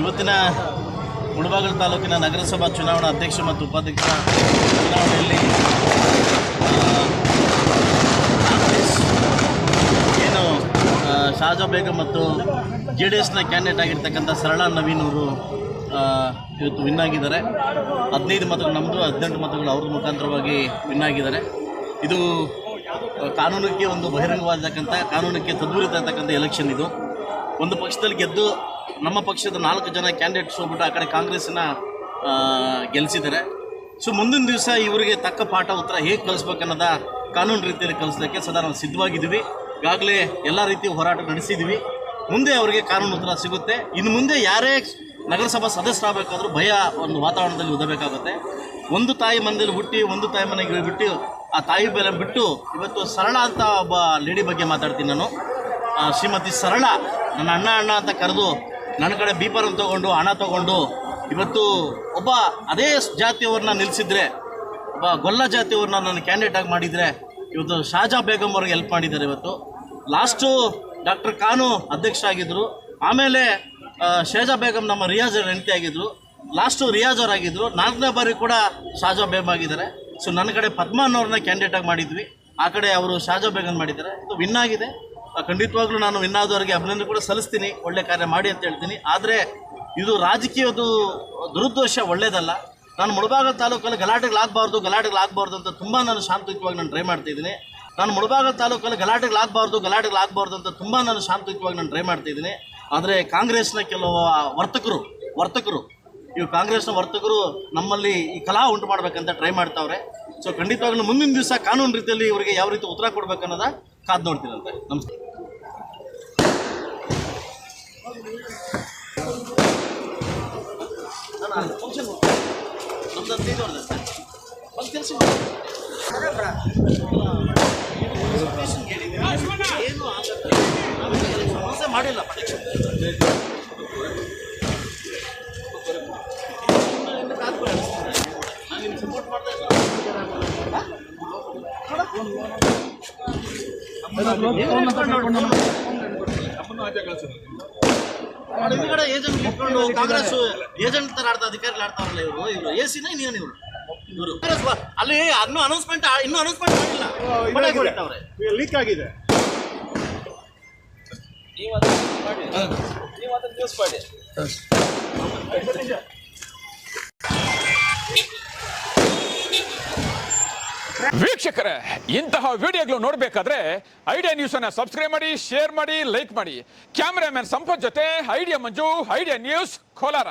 ಇವತ್ತಿನ ಮುಳಬಾಗಿಲು ತಾಲೂಕಿನ ನಗರಸಭಾ ಚುನಾವಣಾ ಅಧ್ಯಕ್ಷ ಮತ್ತು ಉಪಾಧ್ಯಕ್ಷ ಚುನಾವಣೆಯಲ್ಲಿ ಏನು ಶಾಜಾ ಬೇಗ ಮತ್ತು ಜೆ ಡಿ ಎಸ್ನ ಕ್ಯಾಂಡಿಡೇಟ್ ಆಗಿರ್ತಕ್ಕಂಥ ಸರಳ ನವೀನ್ ಅವರು ಇವತ್ತು ವಿನ್ ಆಗಿದ್ದಾರೆ. ಹದಿನೈದು ಮತಗಳು ನಮ್ಮದು ಹದಿನೆಂಟು ಮತಗಳು ಅವ್ರ ಮುಖಾಂತರವಾಗಿ ವಿನ್ ಆಗಿದ್ದಾರೆ. ಇದು ಕಾನೂನಕ್ಕೆ ಒಂದು ಬಹಿರಂಗವಾದಕ್ಕಂಥ ಕಾನೂನಿಗೆ ತದ್ವಿರುದ್ಧ ಇರತಕ್ಕಂಥ ಎಲೆಕ್ಷನ್ ಇದು. ಒಂದು ಪಕ್ಷದಲ್ಲಿ ಗೆದ್ದು ನಮ್ಮ ಪಕ್ಷದ ನಾಲ್ಕು ಜನ ಕ್ಯಾಂಡಿಡೇಟ್ಸ್ ಹೋಗ್ಬಿಟ್ಟು ಆ ಕಡೆ ಕಾಂಗ್ರೆಸ್ನ ಗೆಲ್ಲಿಸಿದ್ದಾರೆ ಸೊ ಮುಂದಿನ ದಿವಸ ಇವರಿಗೆ ತಕ್ಕ ಪಾಠ ಉತ್ತರ ಹೇಗೆ ಕಲಿಸ್ಬೇಕನ್ನೋದ ಕಾನೂನು ರೀತಿಯಲ್ಲಿ ಕಲಿಸ್ಲಿಕ್ಕೆ ಸದಾ ನಾವು ಸಿದ್ಧವಾಗಿದ್ದೀವಿ. ಈಗಾಗಲೇ ಎಲ್ಲ ರೀತಿಯ ಹೋರಾಟ ನಡೆಸಿದ್ದೀವಿ. ಮುಂದೆ ಅವರಿಗೆ ಕಾನೂನು ಉತ್ತರ ಸಿಗುತ್ತೆ. ಇನ್ನು ಮುಂದೆ ಯಾರೇ ನಗರಸಭಾ ಸದಸ್ಯರಾಗಬೇಕಾದ್ರೂ ಭಯ ಒಂದು ವಾತಾವರಣದಲ್ಲಿ ಓದಬೇಕಾಗುತ್ತೆ ಒಂದು ತಾಯಿ ಮನೆಯಲ್ಲಿ ಹುಟ್ಟಿ ಒಂದು ತಾಯಿ ಮನೆಗೆ ಬಿಟ್ಟು ಆ ತಾಯಿ ಬೆಲೆ ಬಿಟ್ಟು ಇವತ್ತು ಸರಳ ಅಂತ ಒಬ್ಬ ಲೇಡಿ ಬಗ್ಗೆ ಮಾತಾಡ್ತೀನಿ ನಾನು. ಶ್ರೀಮತಿ ಸರಳ, ನನ್ನ ಅಣ್ಣ ಅಣ್ಣ ಅಂತ ಕರೆದು ನನ್ನ ಕಡೆ ಬೀಪರನ್ನು ತೊಗೊಂಡು, ಹಣ ತೊಗೊಂಡು ಇವತ್ತು ಒಬ್ಬ ಅದೇ ಜಾತಿಯವ್ರನ್ನ ನಿಲ್ಲಿಸಿದ್ರೆ ಒಬ್ಬ ಗೊಲ್ಲ ಜಾತಿಯವ್ರನ್ನ ನನ್ನ ಕ್ಯಾಂಡಿಡೇಟ್ ಆಗಿ ಮಾಡಿದರೆ ಇವತ್ತು ಶಾಜಾ ಬೇಗಂ ಅವ್ರಿಗೆ ಹೆಲ್ಪ್ ಮಾಡಿದ್ದಾರೆ ಇವತ್ತು. ಲಾಸ್ಟು ಡಾಕ್ಟರ್ ಖಾನು ಅಧ್ಯಕ್ಷ ಆಗಿದ್ದರು ಆಮೇಲೆ ಶೇಜಾ ಬೇಗಂ ನಮ್ಮ ರಿಯಾಜ್ ಹೆಂಡತಿ ಆಗಿದ್ದರು ಲಾಸ್ಟು ರಿಯಾಜ್ ಅವ್ರು ಆಗಿದ್ದರು ನಾಲ್ಕನೇ ಬಾರಿ ಕೂಡ ಶಾಜಾ ಬೇಗಂ ಆಗಿದ್ದಾರೆ. ಸೊ ನನ್ನ ಕಡೆ ಪದ್ಮ ಕ್ಯಾಂಡಿಡೇಟ್ ಆಗಿ ಮಾಡಿದ್ವಿ. ಆ ಕಡೆ ಅವರು ಶಾಜಾ ಬೇಗಂ ಮಾಡಿದ್ದಾರೆ. ಇದು ವಿನ್ ಆಗಿದೆ. ಖಂಡಿತವಾಗ್ಲೂ ನಾನು ಇನ್ನಾದವರಿಗೆ ಅಭಿನಂದನೆ ಕೂಡ ಸಲ್ಲಿಸ್ತೀನಿ. ಒಳ್ಳೆ ಕಾರ್ಯ ಮಾಡಿ ಅಂತ ಹೇಳ್ತೀನಿ. ಆದರೆ ಇದು ರಾಜಕೀಯದ್ದು ದುರುದ್ದೇಶ ಒಳ್ಳೇದಲ್ಲ. ನಾನು ಮುಳಬಾಗಲ್ ತಾಲೂಕಲ್ಲಿ ಗಲಾಟೆಗಳಾಗಬಾರ್ದು ಗಲಾಟೆಗಳಾಗಬಾರ್ದು ಅಂತ ತುಂಬ ನಾನು ಶಾಂತಯುತವಾಗಿ ನಾನು ಟ್ರೈ ಮಾಡ್ತಿದ್ದೀನಿ ನಾನು ಮುಳಬಾಗಲ್ ತಾಲೂಕಲ್ಲಿ ಗಲಾಟೆಗಳಾಗಬಾರ್ದು ಗಲಾಟೆಗಳಾಗಬಾರ್ದು ಅಂತ ತುಂಬ ನಾನು ಶಾಂತಯುತವಾಗಿ ನಾನು ಟ್ರೈ ಮಾಡ್ತಿದ್ದೀನಿ ಆದರೆ ಕಾಂಗ್ರೆಸ್ನ ಕೆಲವು ವರ್ತಕರು ವರ್ತಕರು ಈ ಕಾಂಗ್ರೆಸ್ನ ವರ್ತಕರು ನಮ್ಮಲ್ಲಿ ಈ ಕಲಾ ಉಂಟು ಮಾಡಬೇಕಂತ ಟ್ರೈ ಮಾಡ್ತಾವ್ರೆ. ಸೊ ಖಂಡಿತವಾಗ್ಲೂ ಮುಂದಿನ ದಿವಸ ಕಾನೂನು ರೀತಿಯಲ್ಲಿ ಇವರಿಗೆ ಯಾವ ರೀತಿ ಉತ್ತರ ಕೊಡ್ಬೇಕನ್ನೋದ ಕಾದು ನೋಡ್ತೀನಂತೆ ನಮಸ್ಕಾರ. ಫಂಕ್ಷನ್ ಸರ್ ಏನು ಸಮಸ್ಯೆ ಮಾಡಿಲ್ಲ ಪರೀಕ್ಷೆ. ನಾನು ನಿಮ್ಗೆ ಸಪೋರ್ಟ್ ಮಾಡ್ತಾ ಹಿಂದ್ಗಡೆ ಏಜೆಂಟ್ ಇಟ್ಕೊಂಡು ಕಾಂಗ್ರೆಸ್ ಏಜೆಂಟ್ ತರ ಆಡ್ತಾ ಅಧಿಕಾರಿಗಳು ಆಡ್ತಾರಲ್ಲ ಇವರು. ಇವರು ಎ ಸಿನ ನೀನು ಇವರು ಇವರು. ಅಲ್ಲಿ ಇನ್ನೂ ಅನೌನ್ಸ್ಮೆಂಟ್ ಇನ್ನೂ ಅನೌನ್ಸ್ಮೆಂಟ್ ಮಾಡಿಲ್ಲ. ನೀವು ಅದನ್ನ ಲೀಕ್ ಆಗಿದೆ ವೀಕ್ಷಕರೇ, ಇಂತಹ ವಿಡಿಯೋಗಳು ನೋಡಬೇಕಾದ್ರೆ ಐಡಿಯಾ ನ್ಯೂಸ್ ಅನ್ನ ಸಬ್ಸ್ಕ್ರೈಬ್ ಮಾಡಿ, ಶೇರ್ ಮಾಡಿ, ಲೈಕ್ ಮಾಡಿ. ಕ್ಯಾಮರಾಮನ್ ಸಂಪತ್ ಜೊತೆ, idea Manju, idea news, Kolar.